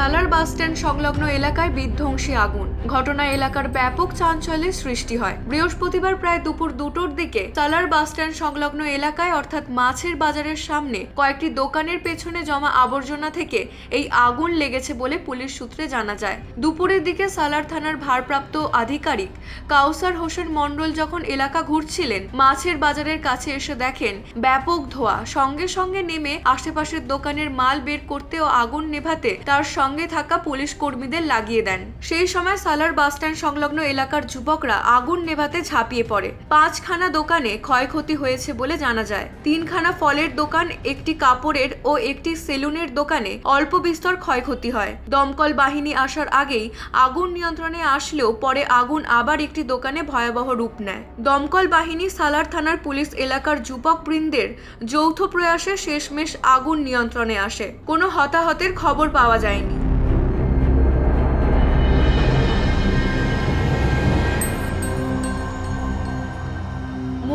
সালার bus stand সংলগ্ন এলাকায় বিধ্বংসী আগুন। ঘটনায় এলাকার ব্যাপক চাঞ্চল্যের সৃষ্টি হয়। বৃহস্পতিবার প্রায় দুপুর দুটোর দিকে সালার বাসস্ট্যান্ড সংলগ্ন এলাকায়, অর্থাৎ মাছের বাজারের সামনে, কয়েকটি দোকানের পেছনে জমা আবর্জনা থেকে এই আগুন লেগেছে বলে পুলিশ সূত্রে জানা যায়। দুপুরের দিকে সালার থানার ভারপ্রাপ্ত আধিকারিক কাউসার হোসেন মণ্ডল যখন এলাকা ঘুরছিলেন, মাছের বাজারের কাছে এসে দেখেন, ব্যাপক ধোঁয়া। সঙ্গে সঙ্গে নেমে আশেপাশের দোকানের মাল বের করতে ও আগুন নেভাতে তার সঙ্গে থাকা পুলিশ কর্মীদের লাগিয়ে দেন। সেই সময় সালার বাসস্ট্যান্ড সংলগ্ন এলাকার যুবকরা আগুন নেভাতে ঝাঁপিয়ে পড়ে। পাঁচখানা দোকানে ক্ষয়ক্ষতি হয়েছে বলে জানা যায়। তিনখানা ফলের দোকান, একটি কাপড়ের ও একটি সেলুনের দোকানে অল্প বিস্তর ক্ষয়ক্ষতি হয়। দমকল বাহিনী আসার আগেই আগুন নিয়ন্ত্রণে আসলেও পরে আগুন আবার একটি দোকানে ভয়াবহ রূপ নেয়। দমকল বাহিনী সালার থানার পুলিশ এলাকার যুবক বৃন্দের যৌথ প্রয়াসে শেষমেশ আগুন নিয়ন্ত্রণে আসে। কোনো হতাহতের খবর পাওয়া যায়নি।